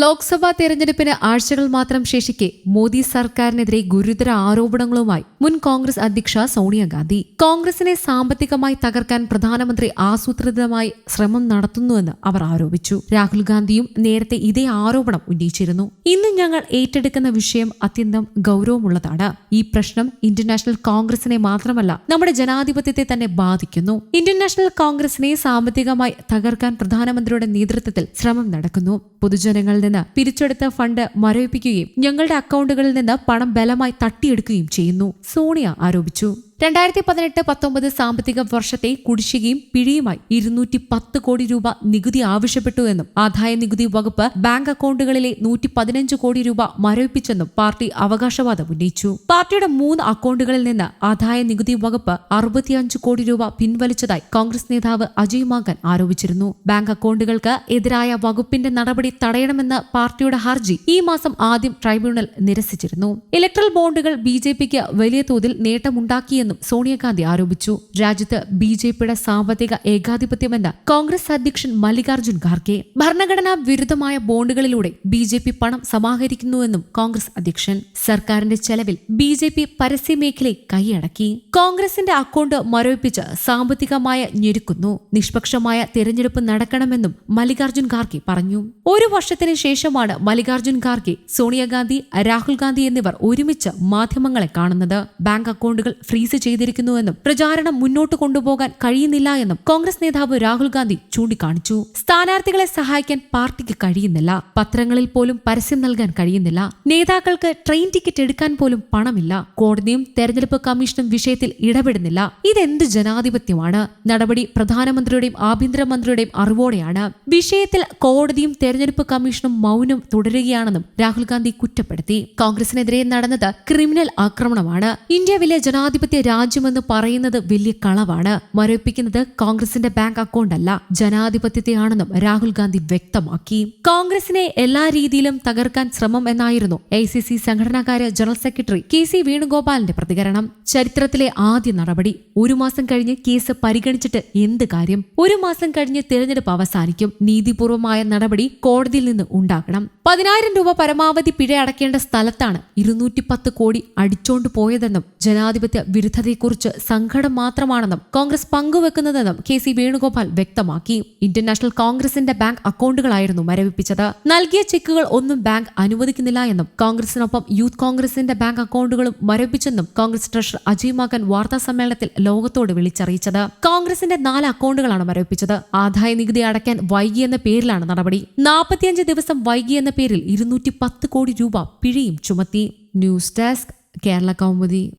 ലോക്സഭാ തെരഞ്ഞെടുപ്പിന് ആഴ്ചകൾ മാത്രം ശേഷിക്കെ മോദി സർക്കാരിനെതിരെ ഗുരുതര ആരോപണങ്ങളുമായി മുൻ കോൺഗ്രസ് അധ്യക്ഷ സോണിയാഗാന്ധി കോൺഗ്രസിനെ സാമ്പത്തികമായി തകർക്കാൻ പ്രധാനമന്ത്രി ആസൂത്രിതമായി ശ്രമം നടത്തുന്നുവെന്ന് അവർ ആരോപിച്ചു. രാഹുൽ ഗാന്ധിയും നേരത്തെ ഇതേ ആരോപണം ഉന്നയിച്ചിരുന്നു. ഇന്ന് ഞങ്ങൾ ഏറ്റെടുക്കുന്ന വിഷയം അത്യന്തം ഗൗരവമുള്ളതാണ്. ഈ പ്രശ്നം ഇന്റർനാഷണൽ നാഷണൽ കോൺഗ്രസിനെ മാത്രമല്ല നമ്മുടെ ജനാധിപത്യത്തെ തന്നെ ബാധിക്കുന്നു. ഇന്റർനാഷണൽ നാഷണൽ കോൺഗ്രസിനെ സാമ്പത്തികമായി തകർക്കാൻ പ്രധാനമന്ത്രിയുടെ നേതൃത്വത്തിൽ ശ്രമം നടക്കുന്നു. പൊതുജനങ്ങളിൽ നിന്ന് പിരിച്ചെടുത്ത ഫണ്ട് മരവിപ്പിക്കുകയും ഞങ്ങളുടെ അക്കൗണ്ടുകളിൽ നിന്ന് പണം ബലമായി തട്ടിയെടുക്കുകയും ചെയ്യുന്നു. സോണിയ ആരോപിച്ചു. രണ്ടായിരത്തി പതിനെട്ട് പത്തൊമ്പത് സാമ്പത്തിക വർഷത്തെ കുടിശ്ശികയും പിഴയുമായി ഇരുന്നൂറ്റി പത്ത് കോടി രൂപ നികുതി ആവശ്യപ്പെട്ടുവെന്നും ആദായ നികുതി വകുപ്പ് ബാങ്ക് അക്കൗണ്ടുകളിലെ നൂറ്റി പതിനഞ്ച് കോടി രൂപ മരവിപ്പിച്ചെന്നും പാർട്ടി അവകാശവാദം ഉന്നയിച്ചു. പാർട്ടിയുടെ മൂന്ന് അക്കൗണ്ടുകളിൽ നിന്ന് ആദായ നികുതി വകുപ്പ് അറുപത്തിയഞ്ച് കോടി രൂപ പിൻവലിച്ചതായി കോൺഗ്രസ് നേതാവ് അജയ് മാകൻ ആരോപിച്ചിരുന്നു. ബാങ്ക് അക്കൗണ്ടുകൾക്ക് എതിരായ വകുപ്പിന്റെ നടപടി തടയണമെന്ന പാർട്ടിയുടെ ഹർജി ഈ മാസം ആദ്യം ട്രൈബ്യൂണൽ നിരസിച്ചിരുന്നു. ഇലക്ട്രൽ ബോണ്ടുകൾ ബിജെപിക്ക് വലിയ തോതിൽ നേട്ടമുണ്ടാക്കിയെന്നും സോണിയാഗാന്ധി ആരോപിച്ചു. രാജ്യത്ത് ബി ജെ പിയുടെ സാമ്പത്തിക ഏകാധിപത്യമെന്ന് കോൺഗ്രസ് അധ്യക്ഷൻ മല്ലികാർജുൻ ഖാർഗെ ഭരണഘടനാ വിരുദ്ധമായ ബോണ്ടുകളിലൂടെ ബി ജെ പി പണം സമാഹരിക്കുന്നുവെന്നും കോൺഗ്രസ് അധ്യക്ഷൻ സർക്കാരിന്റെ ചെലവിൽ ബി ജെ പി പരസ്യമേഖലയെ കൈയടക്കി. കോൺഗ്രസിന്റെ അക്കൗണ്ട് മരവിപ്പിച്ച് സാമ്പത്തികമായ ഞെരുക്കുന്നു. നിഷ്പക്ഷമായ തെരഞ്ഞെടുപ്പ് നടക്കണമെന്നും മല്ലികാർജുൻ ഖാർഗെ പറഞ്ഞു. ഒരു വർഷത്തിന് ശേഷമാണ് മല്ലികാർജുൻ ഖാർഗെ സോണിയാഗാന്ധി രാഹുൽ ഗാന്ധി എന്നിവർ ഒരുമിച്ച് മാധ്യമങ്ങളെ കാണുന്നത്. ബാങ്ക് അക്കൗണ്ടുകൾ ഫ്രീസ് ചെയ്തിരിക്കുന്നുവെന്നും പ്രചാരണം മുന്നോട്ട് കൊണ്ടുപോകാൻ കഴിയുന്നില്ല എന്നും കോൺഗ്രസ് നേതാവ് രാഹുൽ ഗാന്ധി ചൂണ്ടിക്കാണിച്ചു. സ്ഥാനാർത്ഥികളെ സഹായിക്കാൻ പാർട്ടിക്ക് കഴിയുന്നില്ല. പത്രങ്ങളിൽ പോലും പരസ്യം നൽകാൻ കഴിയുന്നില്ല. നേതാക്കൾക്ക് ട്രെയിൻ ടിക്കറ്റ് എടുക്കാൻ പോലും പണമില്ല. കോടതിയും തെരഞ്ഞെടുപ്പ് കമ്മീഷനും വിഷയത്തിൽ ഇടപെടുന്നില്ല. ഇതെന്ത് ജനാധിപത്യമാണ്? നടപടി പ്രധാനമന്ത്രിയുടെയും ആഭ്യന്തരമന്ത്രിയുടെയും അറിവോടെയാണ്. വിഷയത്തിൽ കോടതിയും തെരഞ്ഞെടുപ്പ് കമ്മീഷനും മൗനം തുടരുകയാണെന്നും രാഹുൽ ഗാന്ധി കുറ്റപ്പെടുത്തി. കോൺഗ്രസിനെതിരെ നടന്നത് ക്രിമിനൽ ആക്രമണമാണ്. ഇന്ത്യ വലിയ ജനാധിപത്യ രാജ്യമെന്ന് പറയുന്നത് വലിയ കളവാണ്. മരവിപ്പിക്കുന്നത് കോൺഗ്രസിന്റെ ബാങ്ക് അക്കൗണ്ട് അല്ല ജനാധിപത്യത്തെയാണെന്നും രാഹുൽ ഗാന്ധി വ്യക്തമാക്കി. കോൺഗ്രസിനെ എല്ലാ രീതിയിലും തകർക്കാൻ ശ്രമം എന്നായിരുന്നു എ സി സി സംഘടനാകാര്യ ജനറൽ സെക്രട്ടറി കെ സി വേണുഗോപാലിന്റെ പ്രതികരണം. ചരിത്രത്തിലെ ആദ്യ നടപടി ഒരു മാസം കഴിഞ്ഞ് കേസ് പരിഗണിച്ചിട്ട് എന്ത് കാര്യം? ഒരു മാസം കഴിഞ്ഞ് തിരഞ്ഞെടുപ്പ് അവസാനിക്കും. നീതിപൂർവമായ നടപടി കോടതിയിൽ നിന്ന് ഉണ്ടാകണം. പതിനായിരം രൂപ പരമാവധി പിഴ അടക്കേണ്ട സ്ഥലത്താണ് ഇരുന്നൂറ്റി പത്ത് കോടി അടിച്ചോണ്ട് പോയതെന്നും ജനാധിപത്യ വിരുദ്ധതയെക്കുറിച്ച് സങ്കടം മാത്രമാണെന്നും കോൺഗ്രസ് പങ്കുവെക്കുന്നതെന്നും കെ സി വേണുഗോപാൽ വ്യക്തമാക്കി. ഇന്ത്യൻ നാഷണൽ കോൺഗ്രസിന്റെ ബാങ്ക് അക്കൗണ്ടുകളായിരുന്നു മരവിപ്പിച്ചത്. നൽകിയ ചെക്കുകൾ ഒന്നും ബാങ്ക് അനുവദിക്കുന്നില്ല എന്നും കോൺഗ്രസിനൊപ്പം യൂത്ത് കോൺഗ്രസിന്റെ ബാങ്ക് അക്കൗണ്ടുകളും മരവിപ്പിച്ചെന്നും കോൺഗ്രസ് ട്രഷറർ അജയ് മാക്കൻ വാർത്താ സമ്മേളനത്തിൽ ലോകത്തോട് വിളിച്ചറിയിച്ചത്. കോൺഗ്രസിന്റെ നാല് അക്കൗണ്ടുകളാണ് മരവിപ്പിച്ചത്. ആദായ നികുതി അടയ്ക്കാൻ വൈകിയെന്ന പേരിലാണ് നടപടി. നാൽപ്പത്തിയഞ്ച് ദിവസം വൈകിയെന്ന പേരിൽ ഇരുന്നൂറ്റി കോടി രൂപ പിഴയും ചുമത്തി. News desk Kerala Kaumudi.